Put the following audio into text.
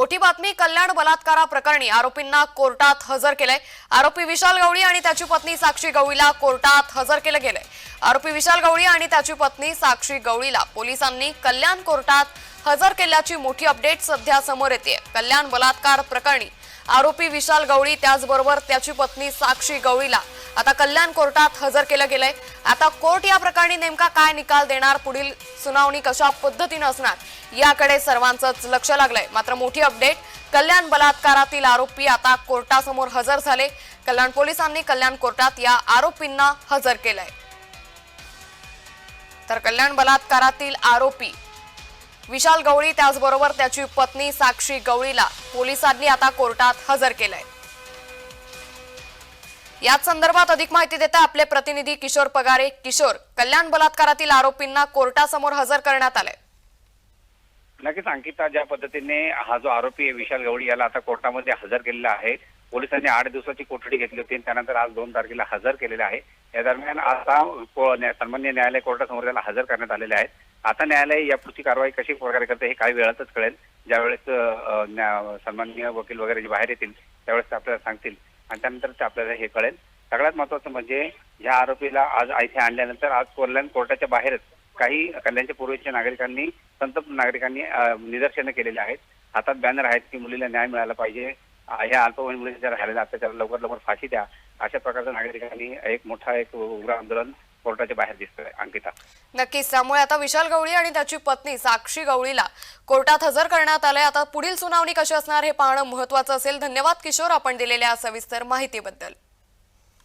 मोठी बातमी कल्याण बलात्कारा प्रकरणी आरोपींना कोर्टात हजर केलंय. आरोपी विशाल गवळी आणि त्याची पत्नी साक्षी गवळीला कोर्टात हजर केलं गेलंय. आरोपी विशाल गवळी आणि त्याची पत्नी साक्षी गवळीला पोलिसांनी कल्याण कोर्टात हजर केल्याची मोठी अपडेट सध्या समोर येते कल्याण बलात्कार प्रकरणी आरोपी विशाल गवळी त्याचबरोबर त्याची पत्नी साक्षी गवळीला आता कल्याण कोर्टात हजर केलं गेलंय. आता कोर्ट या प्रकरणी नेमका काय निकाल देणार पुढील सुनावणी कशा पद्धतीनं असणार याकडे सर्वांचंच लक्ष लागलंय. मात्र मोठी अपडेट कल्याण बलात्कारातील आरोपी आता कोर्टासमोर हजर झाले. कल्याण पोलिसांनी कल्याण कोर्टात या आरोपींना हजर केलंय. तर कल्याण बलात्कारातील आरोपी विशाल गवळी त्याचबरोबर त्याची पत्नी साक्षी गवळीला पोलिसांनी आता कोर्टात हजर केलंय. याच संदर्भात अधिक माहिती देता आपले प्रतिनिधी किशोर पगारे. किशोर कल्याण बलात्कारातील आरोपींना कोर्टासमोर हजर करण्यात आले नक्कीच अंकिता ज्या पद्धतीने हा जो आरोपी आहे विशाल गवळी याला आता कोर्टामध्ये हजर केलेला आहे. पोलिसांनी आठ दिवसाची कोठडी घेतली होती आणि त्यानंतर आज दोन तारखेला हजर केलेले आहे. या दरम्यान आता सन्मान्य न्यायालय कोर्टासमोर त्याला हजर करण्यात आलेले आहेत. आता न्यायालय या पुढची कारवाई कशी प्रकारे करते हे काही वेळातच कळेल. ज्यावेळेस न्या- सन्माननीय वकील वगैरे जे बाहेर येतील त्यावेळेस ते आपल्याला सांगतील. आणि त्यानंतर ते आपल्याला हे कळेल. सगळ्यात महत्वाचं म्हणजे ह्या आरोपीला आज इथे आणल्यानंतर आज कल्याण कोर्टाच्या बाहेरच काही कल्याणच्या पूर्वेच्या नागरिकांनी संतप्त नागरिकांनी निदर्शनं केलेली आहेत. हातात बॅनर आहेत की मुलीला न्याय मिळाला पाहिजे. ह्या अल्पवयीन मुलीच्या आता त्याच्या लवकर लवकर फाशी द्या. अशा प्रकारच्या नागरिकांनी एक मोठा एक उग्र आंदोलन कोर्टाच्या बाहेर दिसतोय अंकिता. नक्कीच त्यामुळे आता विशाल गवळी आणि त्याची पत्नी साक्षी गवळीला कोर्टात हजर करण्यात आलंय. आता पुढील सुनावणी कशी असणार हे पाहणं महत्वाचं असेल. धन्यवाद किशोर आपण दिलेल्या सविस्तर माहितीबद्दल.